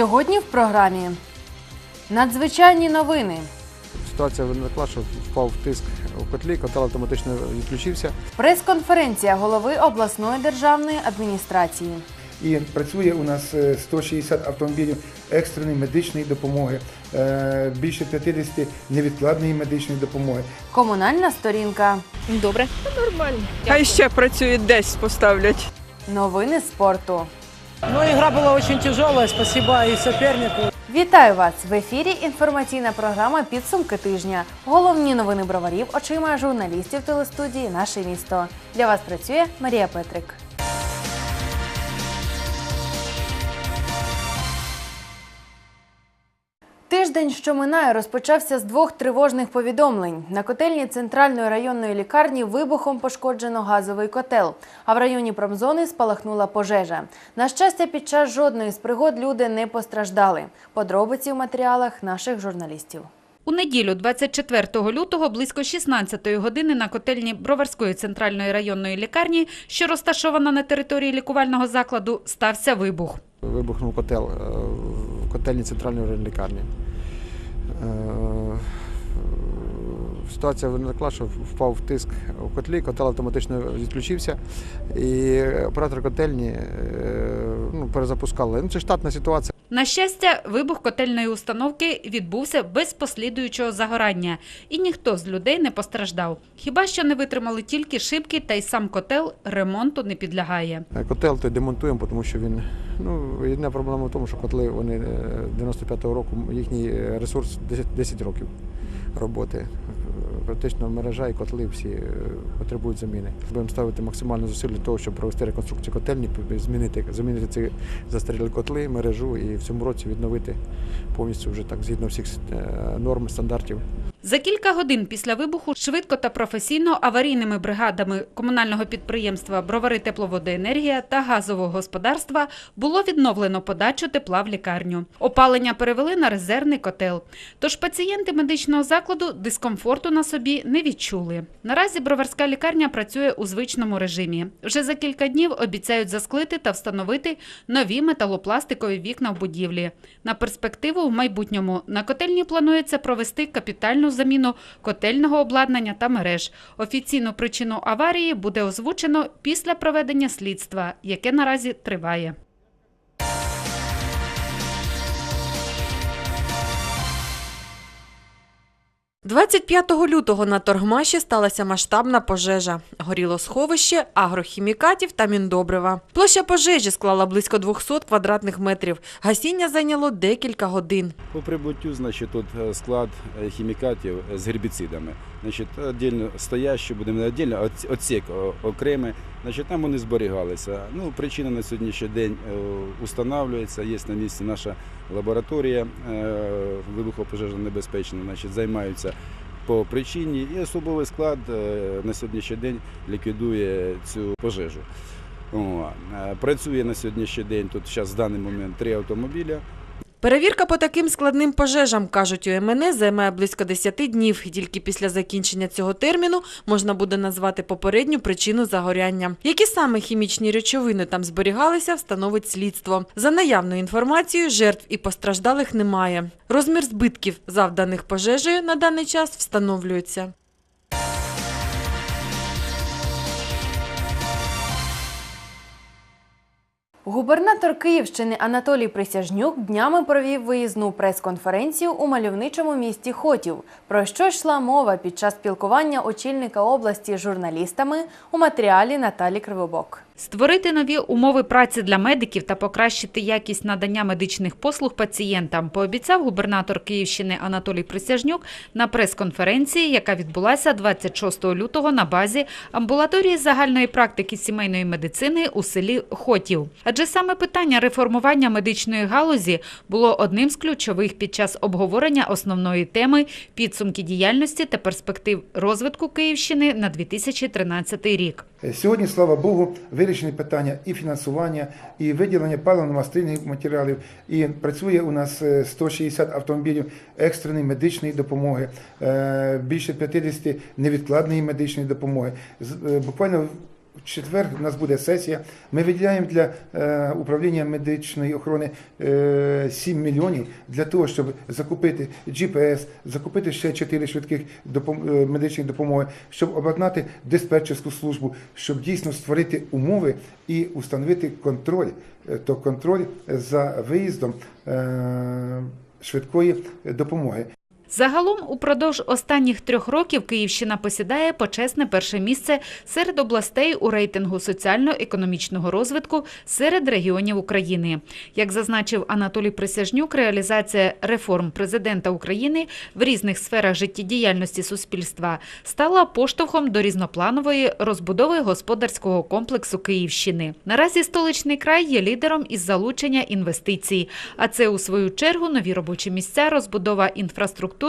Сьогодні в програмі надзвичайні новини, Ситуація виникла, що впав тиск у котлі, котел автоматично відключився. прес-конференція голови обласної державної адміністрації, І працює у нас е, 160 автомобілів екстреної медичної допомоги, е, більше 50 невідкладної медичної допомоги. комунальна сторінка, Добре. Нормально. Хай ще працюють десь поставлять. новини спорту. Ну, игра была очень тяжелая, спасибо и сопернику. Вітаю вас в ефірі. Інформаційна програма Підсумки тижня. Головні новини броварів очима журналістів телестудії Наше місто. Для вас працює Марія Петрик. Тиждень, що минає, розпочався з двох тривожних повідомлень. На котельні центральної районної лікарні вибухом пошкоджено газовий котел, а в районі промзони спалахнула пожежа. На щастя, під час жодної з пригод люди не постраждали. Подробиці в матеріалах наших журналістів. У неділю, 24 лютого, близько 16 години на котельні Броварської центральної районної лікарні, що розташована на території лікувального закладу, стався вибух. Вибухнув котел е, в котельні центральної районної лікарні. Е, Ситуація виникла, що впав тиск у котлі, котел автоматично відключився, і оператор котельні е, ну, перезапускали. Ну, це штатна ситуація. На щастя, вибух котельної установки відбувся без послідуючого загорання, і ніхто з людей не постраждав. Хіба що не витримали тільки шибки, та й сам котел ремонту не підлягає. Е, Котел той демонтуємо, тому що він ну єдина проблема в тому, що котли вони е, 95-го року їхній е, ресурс 10, 10 років роботи. Практично мережа і котли всі е, потребують заміни. Будемо ставити максимальне зусиль для того, щоб провести реконструкцію котельні, змінити, замінити ці застарілі котли, мережу і в цьому році відновити повністю вже так згідно всіх е, норм стандартів За кілька годин після вибуху швидко та професійно аварійними бригадами комунального підприємства Бровари Тепловодоенергія та газового господарства було відновлено подачу тепла в лікарню. Опалення перевели на резервний котел. Тож пацієнти медичного закладу дискомфорту на собі не відчули. Наразі броварська лікарня працює у звичному режимі. Вже за кілька днів обіцяють засклити та встановити нові металопластикові вікна в будівлі. На перспективу в майбутньому на котельні планується провести капітальну заміну котельного обладнання та мереж. Офіційну причину аварії буде озвучено після проведення слідства, яке наразі триває. – 25 лютого на торгмаші сталася масштабна пожежа. Горіло сховище агрохімікатів та міндобрива. Площа пожежі склала близько 200 квадратних метрів. Гасіння зайняло декілька годин. По прибуттю, значить, тут е, склад е, хімікатів е, з гербіцидами. Значить, віддільно стоящі, будемо віддільно, оц- отсік окремий. Значить, там вони зберігалися. Ну, причина на сьогоднішній день установлюється. Є на місці наша лабораторія вибухопожежно небезпечна, значить, займаються по причині. І особовий склад е, на сьогоднішній день ліквідує цю пожежу. О, е, Працює на сьогоднішній день тут зараз в даний момент три автомобіля. Перевірка по таким складним пожежам, кажуть у МНС, займає близько 10 днів. Тільки після закінчення цього терміну можна буде назвати попередню причину загоряння. Які саме хімічні речовини там зберігалися, встановить слідство. За наявною інформацією, жертв і постраждалих немає. Розмір збитків, завданих пожежею, на даний час встановлюється. Губернатор Київщини Анатолій Присяжнюк днями провів виїзну прес-конференцію у мальовничому місті Хотів. Про що йшла мова під час спілкування очільника області з журналістами у матеріалі Наталі Кривобок. Створити нові умови праці для медиків та покращити якість надання медичних послуг пацієнтам пообіцяв губернатор Київщини Анатолій Присяжнюк на прес-конференції, яка відбулася 26 лютого на базі амбулаторії загальної практики сімейної медицини у селі Хотів. Адже саме питання реформування медичної галузі було одним з ключових під час обговорення основної теми підсумки діяльності та перспектив розвитку Київщини на 2013 рік. Е, Сьогодні, слава Богу, вирішені питання і фінансування, і виділення паливно-мастильних матеріалів. І працює у нас е, 160 автомобілів екстреної медичної допомоги, е, більше 50 невідкладної медичної допомоги. Е, Буквально В четвер у нас буде сесія. Ми виділяємо для е, управління медичної охорони е, 7 мільйонів для того, щоб закупити GPS, закупити ще 4 швидких допом- е, медичних допомоги, щоб обладнати диспетчерську службу, щоб дійсно створити умови і установити контроль, е, то контроль за виїздом е, швидкої допомоги. Загалом, упродовж останніх трьох років Київщина посідає почесне перше місце серед областей у рейтингу соціально-економічного розвитку серед регіонів України. Як зазначив Анатолій Присяжнюк, реалізація реформ президента України в різних сферах життєдіяльності суспільства стала поштовхом до різнопланової розбудови господарського комплексу Київщини. Наразі столичний край є лідером із залучення інвестицій, а це у свою чергу нові робочі місця, розбудова інфраструктури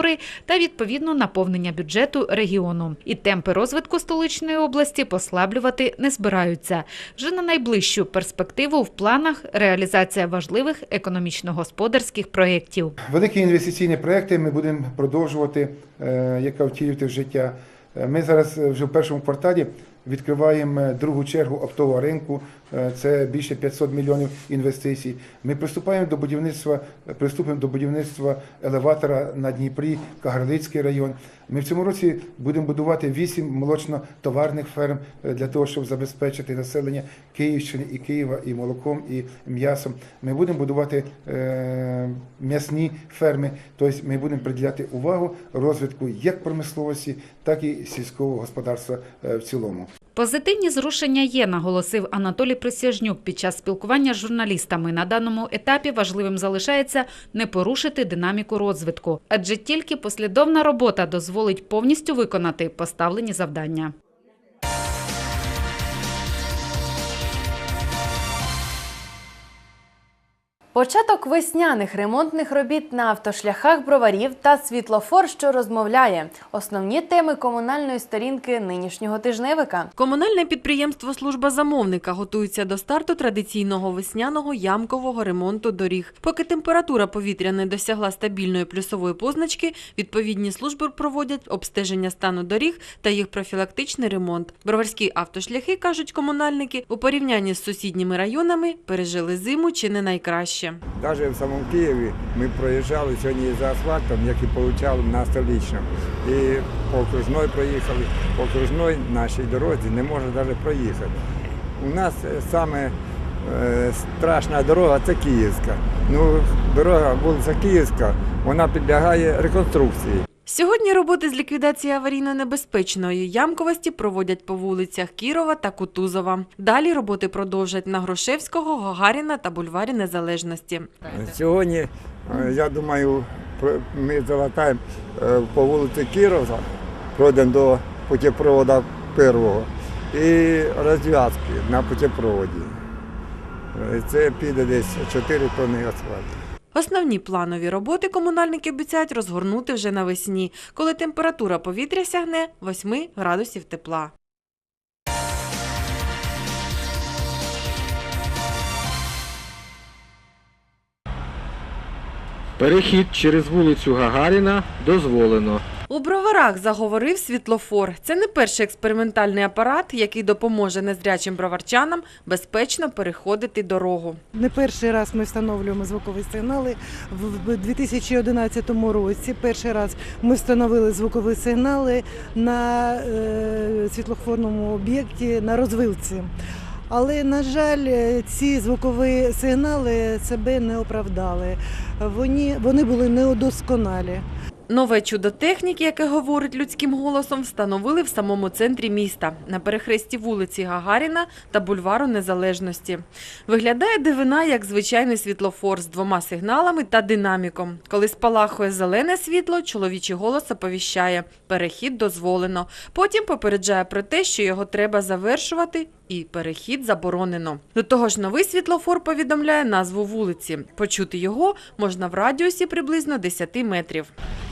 та відповідно наповнення бюджету регіону. І темпи розвитку столичної області послаблювати не збираються. Вже на найближчу перспективу в планах реалізація важливих економічно-господарських проєктів. Великі інвестиційні проекти ми будемо продовжувати, е, яка втілювати в життя. Е, Ми зараз вже в першому кварталі відкриваємо е, другу чергу оптового ринку. Е, Це більше 500 мільйонів інвестицій. Ми приступаємо до будівництва, приступимо до будівництва елеватора на Дніпрі, Кагарлицький район. Ми в цьому році будемо будувати 8 молочно-товарних ферм е, для того, щоб забезпечити населення Київщини і Києва і молоком, і м'ясом. Ми будемо будувати е, м'ясні ферми. Тобто ми будемо приділяти увагу розвитку як промисловості, так і сільського господарства в цілому. Позитивні зрушення є, наголосив Анатолій Присяжнюк під час спілкування з журналістами. На даному етапі важливим залишається не порушити динаміку розвитку, адже тільки послідовна робота дозволить повністю виконати поставлені завдання. Початок весняних ремонтних робіт на автошляхах броварів та світлофор, що розмовляє. Основні теми комунальної сторінки нинішнього тижневика. Комунальне підприємство Служба замовника готується до старту традиційного весняного ямкового ремонту доріг. Поки температура повітря не досягла стабільної плюсової позначки, відповідні служби проводять обстеження стану доріг та їх профілактичний ремонт. Броварські автошляхи, кажуть комунальники, у порівнянні з сусідніми районами пережили зиму чи не найкраще. Навіть в самому Києві ми проїжджали сьогодні за асфальтом, як і получали на столичному. І по окружної проїхали, по окружної нашій дорозі не можна навіть проїхати. У нас е, саме е, страшна дорога це Київська. Ну, дорога вулиця Київська, вона підлягає реконструкції. Сьогодні роботи з ліквідації аварійно-небезпечної ямковості проводять по вулицях Кірова та Кутузова. Далі роботи продовжать на Грушевського, Гагаріна та бульварі Незалежності. Сьогодні, е, я думаю, ми залатаємо е, по вулиці Кірова, пройдемо до путепроводу першого і розв'язки на путепроводі. Е, Це піде десь 4 тонни асфальту. Основні планові роботи комунальники обіцяють розгорнути вже навесні, коли температура повітря сягне 8 градусів тепла. Перехід через вулицю Гагаріна дозволено. У броварах заговорив світлофор. Це не перший експериментальний апарат, який допоможе незрячим броварчанам безпечно переходити дорогу. Не перший раз ми встановлюємо звукові сигнали. В в 2011 році перший раз ми встановили звукові сигнали на е, світлофорному об'єкті на розвилці. Але, на жаль, ці звукові сигнали себе не оправдали. Вони, вони були неудосконалі. Нове чудо техніки, яке говорить людським голосом, встановили в самому центрі міста на перехресті вулиці Гагаріна та бульвару Незалежності. Виглядає дивина як звичайний світлофор з двома сигналами та динаміком. Коли спалахує зелене світло, чоловічий голос оповіщає – перехід дозволено. Потім попереджає про те, що його треба завершувати і перехід заборонено. До того ж, новий світлофор повідомляє назву вулиці. Почути його можна в радіусі приблизно 10 метрів.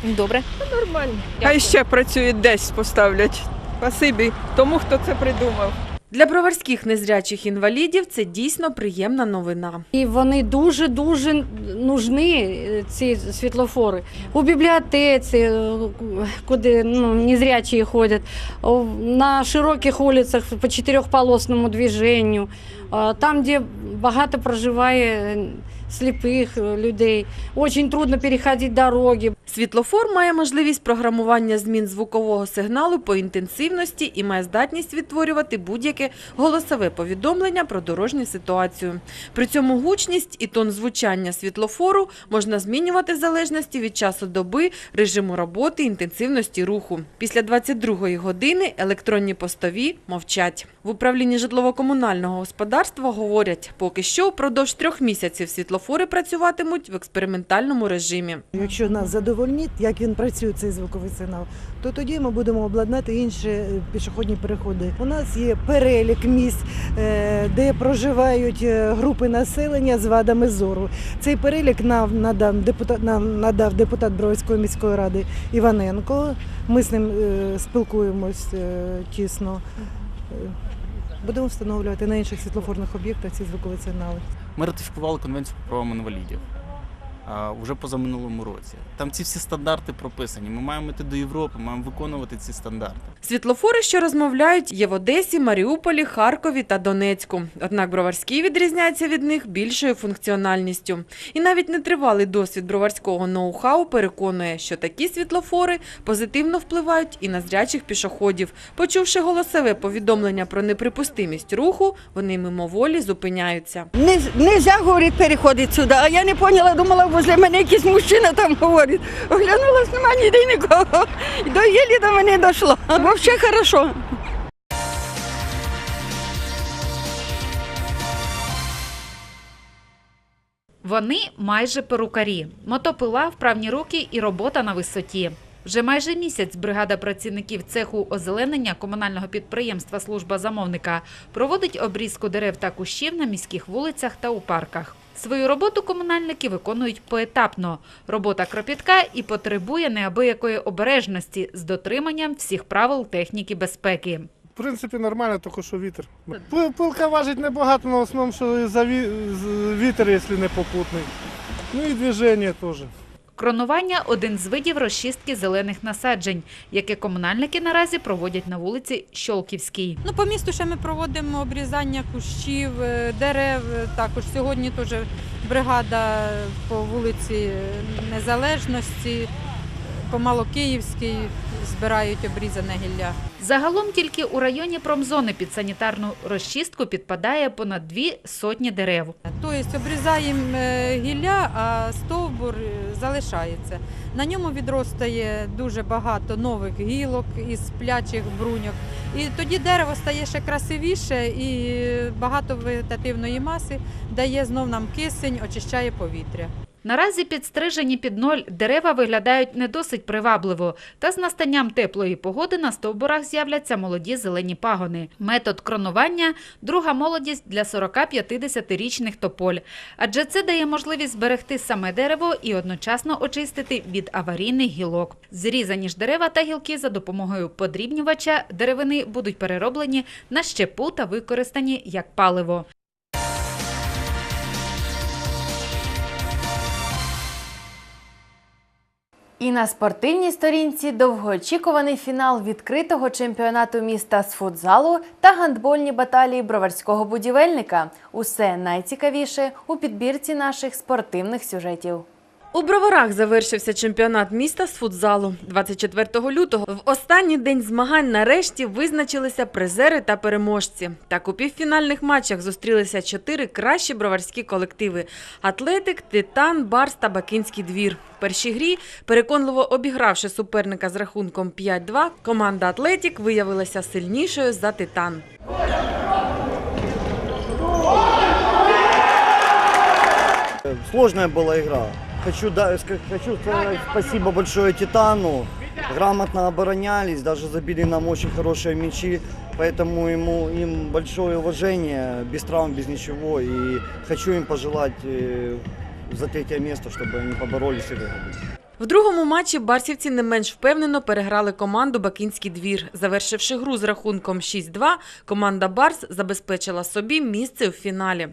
Добре. нормально. Хай ще працюють десь поставлять. Спасибі тому, хто це придумав. Для броварських незрячих інвалідів це дійсно приємна новина. І вони дуже дуже нужні, ці світлофори. У бібліотеці, е, куди ну, незрячі ходять, на широких вулицях по чотирьохполосному движенню, там, де багато проживає сліпих е, людей. Дуже трудно переходити дороги. Світлофор має можливість програмування змін звукового сигналу по інтенсивності і має здатність відтворювати будь-яке голосове повідомлення про дорожню ситуацію. При цьому гучність і тон звучання світлофору можна змінювати в залежності від часу доби, режиму роботи, інтенсивності руху. Після 22-ї години електронні постові мовчать. В управлінні житлово-комунального господарства говорять, поки що впродовж трьох місяців світлофори працюватимуть в експериментальному режимі. Якщо нас задовольнить, як він працює цей звуковий сигнал, то тоді ми будемо обладнати інші е, пішохідні переходи. У нас є перелік місць, е, де проживають е, групи населення з вадами зору. Цей перелік нам надав депутат нам надав депутат Бровської міської ради Іваненко. Ми з ним спілкуємось тісно. Будемо встановлювати на інших світлофорних об'єктах ці звукові сигнали. Ми ратифікували конвенцію про правам інвалідів вже позаминулому році. Там ці всі стандарти прописані. Ми маємо йти до Європи, маємо виконувати ці стандарти. Світлофори, що розмовляють, є в Одесі, Маріуполі, Харкові та Донецьку. Однак Броварський відрізняється від них більшою функціональністю. І навіть нетривалий досвід броварського ноу-хау переконує, що такі світлофори позитивно впливають і на зрячих пішоходів. Почувши голосове повідомлення про неприпустимість руху, вони мимоволі зупиняються. Не, нельзя, говорить, переходити сюди. А я не поняла, думала, возле мене якийсь мужчина там говорить. Оглянулась, нема ніде нікого. До єлі до мене дійшло. Взагалі хорошо. Вони майже перукарі. Мотопила, вправні руки і робота на висоті. Вже майже місяць бригада працівників цеху озеленення комунального підприємства Служба замовника проводить обрізку дерев та кущів на міських вулицях та у парках. Свою роботу комунальники виконують поетапно. Робота кропітка і потребує неабиякої обережності з дотриманням всіх правил техніки безпеки. В принципі, нормально, тільки що вітер. Пил- Пилка важить небагато, але в основному, що за вітер, якщо не попутний. Ну і движення теж. Кронування – один з видів розчистки зелених насаджень, яке комунальники наразі проводять на вулиці Щолківській. Ну, по місту ще ми проводимо обрізання кущів, е, дерев. Також сьогодні теж бригада по вулиці Незалежності, по Малокиївській збирають обрізане гілля. Загалом тільки у районі промзони під санітарну розчистку підпадає понад дві сотні дерев. Тобто обрізаємо е, гілля, а стовбур е, залишається. На ньому відростає дуже багато нових гілок із плячих бруньок. І тоді дерево стає ще красивіше і багато вегетативної маси дає знов нам кисень, очищає повітря. Наразі підстрижені під ноль дерева виглядають не досить привабливо, та з настанням теплої погоди на стовбурах з'являться молоді зелені пагони. Метод кронування – друга молодість для 40-50-річних тополь, адже це дає можливість зберегти саме дерево і одночасно очистити від аварійних гілок. Зрізані ж дерева та гілки за допомогою подрібнювача деревини будуть перероблені на щепу та використані як паливо. І на спортивній сторінці довгоочікуваний фінал відкритого чемпіонату міста з футзалу та гандбольні баталії броварського будівельника. Усе найцікавіше у підбірці наших спортивних сюжетів. У Броварах завершився чемпіонат міста з футзалу. 24 лютого в останній день змагань нарешті визначилися призери та переможці. Так у півфінальних матчах зустрілися чотири кращі броварські колективи: Атлетик, Титан, Барс та Бакинський двір. В першій грі, переконливо обігравши суперника з рахунком 5-2, команда Атлетік виявилася сильнішою за Титан. Сложная была игра. Хочу, да, ска- хочу сказать спасибо большое Титану. Грамотно оборонялись, даже забили нам очень хорошие мячи. Поэтому ему, им большое уважение, без травм, без ничего. И хочу им пожелать э, за третье место, чтобы они поборолись и выиграли. В другому матчі барсівці не менш впевнено переграли команду Бакинський двір. Завершивши гру з рахунком 6-2, команда Барс забезпечила собі місце у фіналі.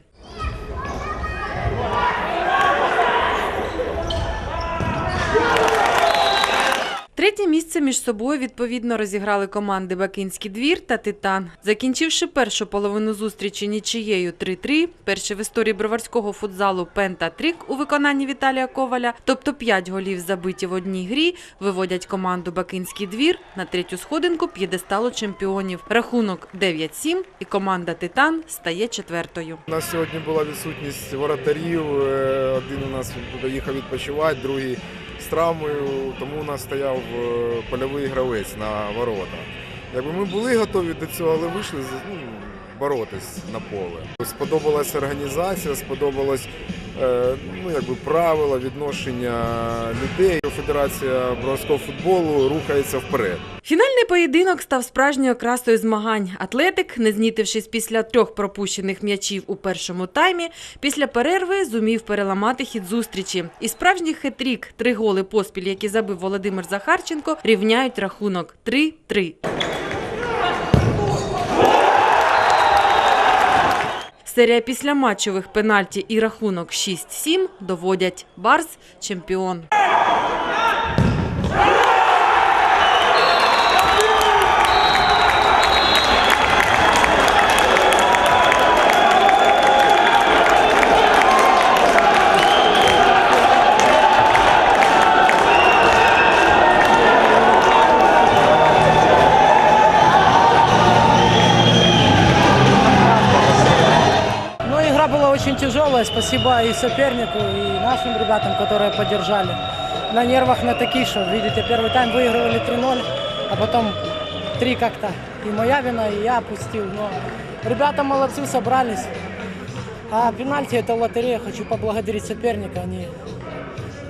Третє місце між собою відповідно розіграли команди Бакинський двір та Титан. Закінчивши першу половину зустрічі нічиєю 3-3, перший в історії броварського футзалу Пента Трік у виконанні Віталія Коваля, тобто 5 голів забиті в одній грі, виводять команду Бакинський двір на третю сходинку п'єдесталу чемпіонів. Рахунок 9-7 і команда Титан стає четвертою. У нас сьогодні була відсутність воротарів. е, Один у нас доїхав відпочивати, другий з травмою, тому у нас стояв е, польовий гравець на ворота. Якби ми були готові до цього, але вийшли ну, боротись на поле. Сподобалась організація, сподобалось е, ну, якби правила, відношення людей. Федерація броварського футболу рухається вперед. Фінальний поєдинок став справжньою окрасою змагань. Атлетик, не знітившись після трьох пропущених м'ячів у першому таймі, після перерви зумів переламати хід зустрічі. І справжній хетрік, три голи поспіль, які забив Володимир Захарченко, рівняють рахунок 3-3. Серія післяматчевих пенальті і рахунок 6-7 доводять Барс чемпіон. очень тяжелая. Спасибо и сопернику, и нашим ребятам, которые поддержали. На нервах на такие, что, видите, первый тайм выигрывали 3-0, а потом 3 как-то. И моя вина, и я опустил. Но ребята молодцы, собрались. А пенальти это лотерея. Хочу поблагодарить соперника. Они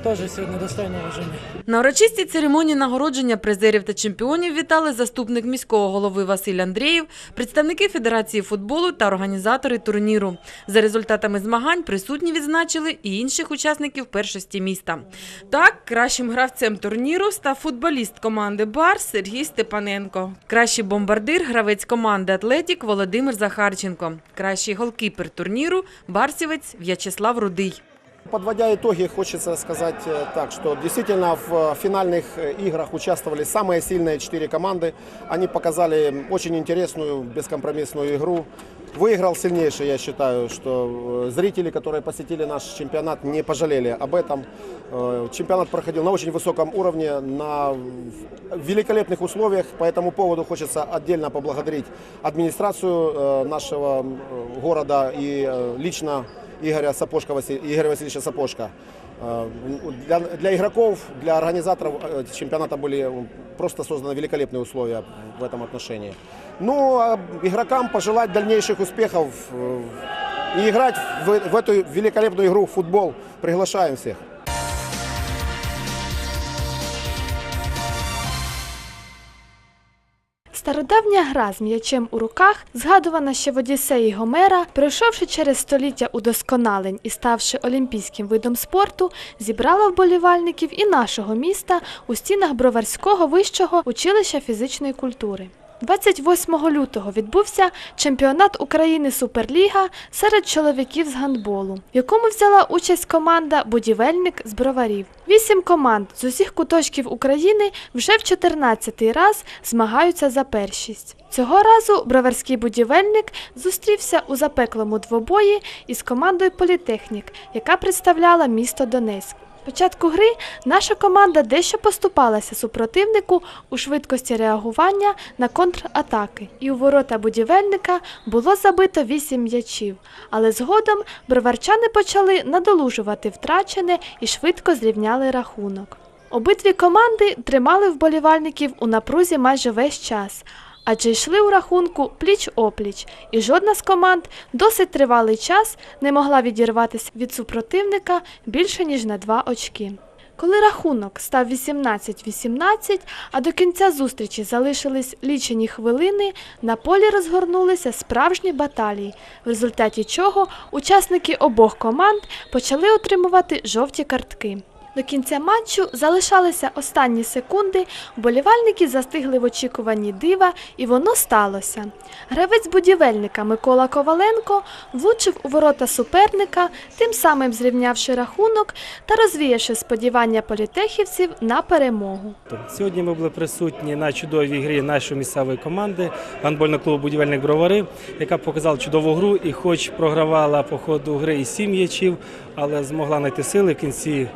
тоже сегодня достойны уважения. На урочистій церемонії нагородження призерів та чемпіонів вітали заступник міського голови Василь Андрієв, представники Федерації футболу та організатори турніру. За результатами змагань присутні відзначили і інших учасників першості міста. Так, кращим гравцем турніру став футболіст команди Бар Сергій Степаненко. Кращий бомбардир гравець команди Атлетік Володимир Захарченко. Кращий голкіпер турніру барсівець В'ячеслав Рудий. Подводя итоги, хочется сказать э, так, что действительно в э, финальных э, играх участвовали самые сильные четыре команды. Они показали очень интересную, бескомпромиссную игру. Выиграл сильнейший, я считаю, что э, зрители, которые посетили наш чемпионат, не пожалели об этом. Э, Чемпионат проходил на очень высоком уровне, на великолепных условиях. По этому поводу хочется отдельно поблагодарить администрацию э, нашего э, города и э, лично Игоря Сапожка, Василь- Игоря Васильевича Сапожка. Э, Для, для игроков, для организаторов э, чемпионата были просто созданы великолепные условия в этом отношении. Ну, а игрокам пожелать дальнейших успехов э, и играть в, в эту великолепную игру в футбол. Приглашаем всех. Стародавня гра з м'ячем у руках, згадувана ще в Одіссеї Гомера, пройшовши через століття удосконалень і ставши олімпійським видом спорту, зібрала вболівальників і нашого міста у стінах Броварського вищого училища фізичної культури. 28 лютого відбувся чемпіонат України Суперліга серед чоловіків з гандболу, в якому взяла участь команда Будівельник з броварів. Вісім команд з усіх куточків України вже в 14-й раз змагаються за першість. Цього разу броварський будівельник зустрівся у запеклому двобої із командою Політехнік, яка представляла місто Донецьк. Початку гри наша команда дещо поступалася супротивнику у швидкості реагування на контратаки, і у ворота будівельника було забито вісім м'ячів. Але згодом броварчани почали надолужувати втрачене і швидко зрівняли рахунок. Обидві команди тримали вболівальників у напрузі майже весь час, адже йшли у рахунку пліч-опліч, і жодна з команд досить тривалий час не могла відірватися від супротивника більше ніж на два очки. Коли рахунок став 18-18, а до кінця зустрічі залишились лічені хвилини, на полі розгорнулися справжні баталії, в результаті чого учасники обох команд почали отримувати жовті картки. До кінця матчу залишалися останні секунди, вболівальники застигли в очікуванні дива, і воно сталося. Гравець будівельника Микола Коваленко влучив у ворота суперника, тим самим зрівнявши рахунок та розвіявши сподівання політехівців на перемогу. Сьогодні ми були присутні на чудовій грі нашої місцевої команди гандбольного клубу Будівельник Бровари, яка показала чудову гру і, хоч програвала по ходу гри і сім м'ячів, але змогла знайти сили в кінці.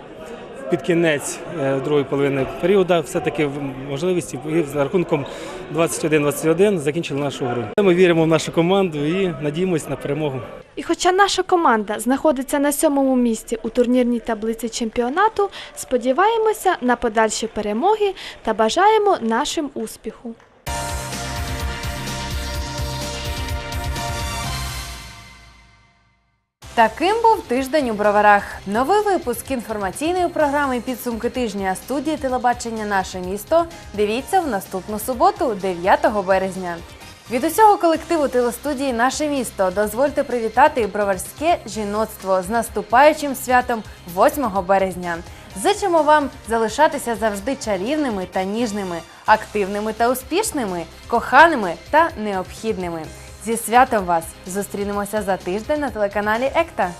Під кінець е, другої половини періоду все-таки можливості і з рахунком 21-21 закінчили нашу гру. Ми віримо в нашу команду і надіємося на перемогу. І хоча наша команда знаходиться на сьомому місці у турнірній таблиці чемпіонату, сподіваємося на подальші перемоги та бажаємо нашим успіху. Таким був тиждень у броварах. Новий випуск інформаційної програми Підсумки тижня студії телебачення Наше місто. Дивіться в наступну суботу, 9 березня. Від усього колективу телестудії Наше місто дозвольте привітати броварське жіноцтво з наступаючим святом 8 березня. Зичимо вам залишатися завжди чарівними та ніжними, активними та успішними, коханими та необхідними. Зі святом вас зустрінемося за тиждень на телеканалі Екта.